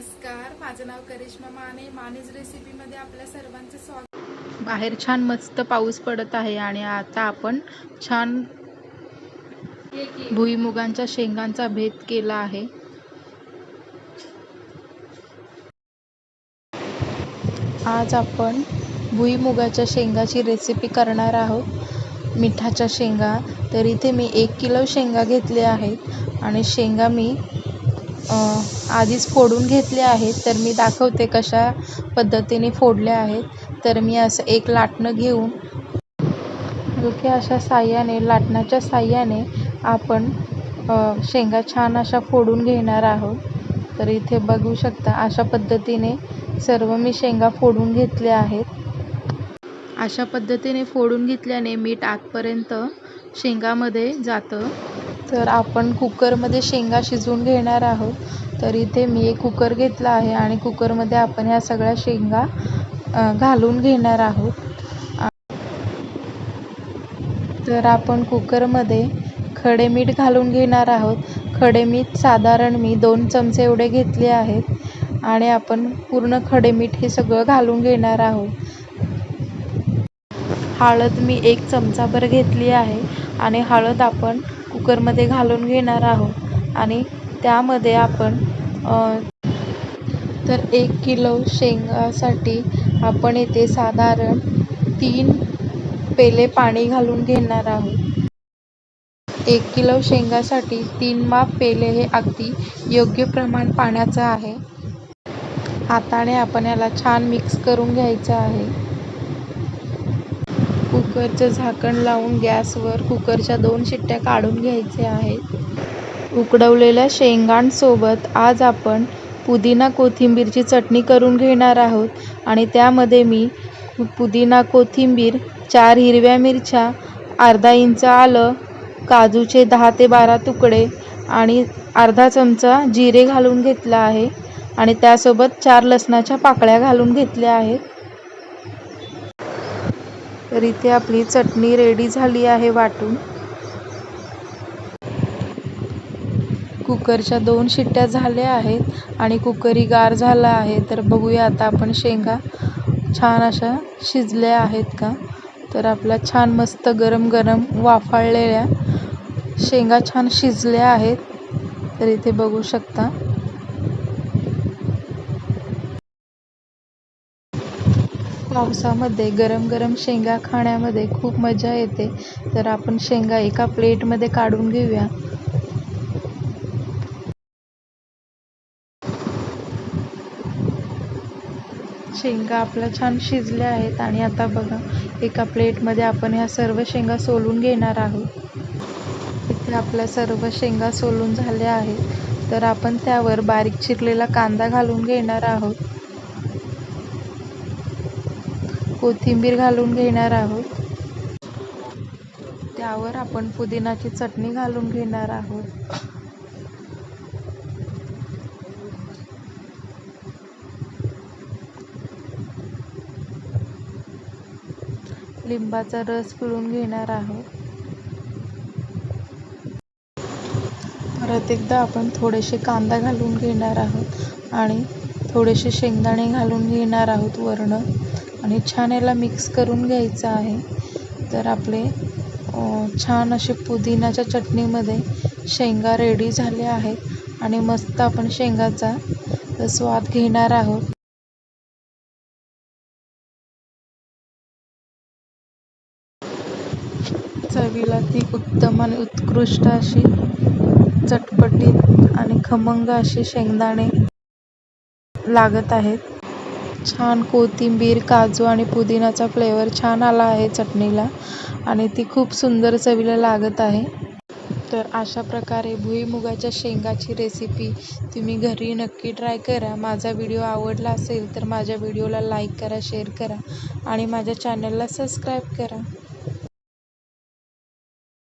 नमस्कार माझं नाव करिश्मा माने. मानेज रेसिपीमध्ये आपल्या सर्वांचं स्वागत. बाहेर छान मस्त पाऊस पडत आहे आणि आता आपण छान भुईमुगांच्या शेंगांचा भेद केला आहे. आज आपण भुईमुगाच्या शेंगाची रेसिपी करणार आहोत. मिठाच्या शेंगा. तर इथे मी एक किलो शेंगा घेतले आहेत आणि शेंगा मी आधीच फोडून घेतले आहेत. तर मी दाखवते कशा पद्धतीने फोडल्या आहेत. तर मी असं एक लाटणं घेऊन की अशा साह्याने लाटणाच्या साह्याने आपण शेंगा छान अशा फोडून घेणार आहोत. तर इथे बघू शकता अशा पद्धतीने सर्व मी शेंगा फोडून घेतल्या आहेत. अशा पद्धतीने फोडून घेतल्याने मीठ आतपर्यंत शेंगामध्ये जातं. तर आपण कुकरमध्ये शेंगा शिजवून घेणार आहोत. तर इथे मी एक कुकर घेतला आहे आणि कुकरमध्ये आपण ह्या सगळ्या शेंगा घालून घेणार आहोत. तर आपण कुकरमध्ये खडे मीठ घालून घेणार आहोत. खडे मीठ साधारण मी दोन चमचे एवढे घेतले आहेत आणि आपण पूर्ण खडे मीठ हे सगळं घालून घेणार आहोत. हळद मी एक चमचाभर घेतली आहे आणि हळद आपण कुकरमध्ये घालून घेणार आहोत. आणि त्यामध्ये आपण तर एक किलो शेंगासाठी आपण येथे साधारण तीन पेले पाणी घालून घेणार आहोत. एक किलो शेंगासाठी तीन माप पेले हे अगदी योग्य प्रमाण पाण्याचं आहे. हाताने आपण याला छान मिक्स करून घ्यायचं आहे. कुकरचं झाकण लावून गॅसवर कुकरच्या दोन शिट्ट्या काढून घ्यायचे आहेत. उकडवलेल्या शेंगांसोबत आज आपण पुदिना कोथिंबीरची चटणी करून घेणार आहोत आणि त्यामध्ये मी पुदिना कोथिंबीर चार हिरव्या मिरच्या अर्धा इंच आलं काजूचे दहा ते बारा तुकडे आणि अर्धा चमचा जिरे घालून घेतला आहे आणि त्यासोबत चार लसणाच्या पाकळ्या घालून घेतल्या आहेत. तर इथे आपली चटणी रेडी झाली आहे वाटून. कुकरच्या दोन शिट्ट्या झाल्या आहेत आणि कुकरी गार झाला आहे. तर बघूया आता आपण शेंगा छान अशा शिजल्या आहेत का? तर आपल्या छान मस्त गरम गरम वाफाळलेल्या शेंगा छान शिजल्या आहेत. तर इथे बघू शकता. पावसामध्ये गरम गरम शेंगा खाण्यामध्ये खूप मजा येते. तर आपण शेंगा एका प्लेटमध्ये काढून घेऊया. शेंगा आपल्या छान शिजल्या आहेत आणि आता बघा एका प्लेटमध्ये आपण ह्या सर्व शेंगा सोलून घेणार आहोत. इथे आपल्या सर्व शेंगा सोलून झाल्या आहेत. तर आपण त्यावर बारीक चिरलेला कांदा घालून घेणार आहोत. कोथिंबीर घालून घेणार आहोत. त्यावर आपण पुदिनाची चटणी घालून घेणार आहोत. लिंबाचा रस पिळून घेणार आहोत. परत एकदा आपण थोडेसे कांदा घालून घेणार आहोत आणि थोडेसे शेंगदाणे घालून घेणार आहोत वरणं. आणि छान याला मिक्स करून घ्यायचं आहे. तर आपले छान असे पुदिनाच्या चटणीमध्ये शेंगा रेडी झाले आहेत आणि मस्त आपण शेंगाचा स्वाद घेणार आहोत. चवीला ती उत्तम आणि उत्कृष्ट अशी चटपटीत आणि खमंग असे शेंगदाणे लागत आहेत. छान कोथिंबीर काजू आणि पुदिनाचा फ्लेवर छान आला आहे चटणीला आणि ती खूप सुंदर चवीला लागत आहे. तर अशा प्रकारे भुईमुगाच्या शेंगाची रेसिपी तुम्ही घरी नक्की ट्राय करा. माझा व्हिडिओ आवडला असेल तर माझ्या व्हिडिओला लाईक करा शेअर करा आणि माझ्या चॅनलला सबस्क्राईब करा.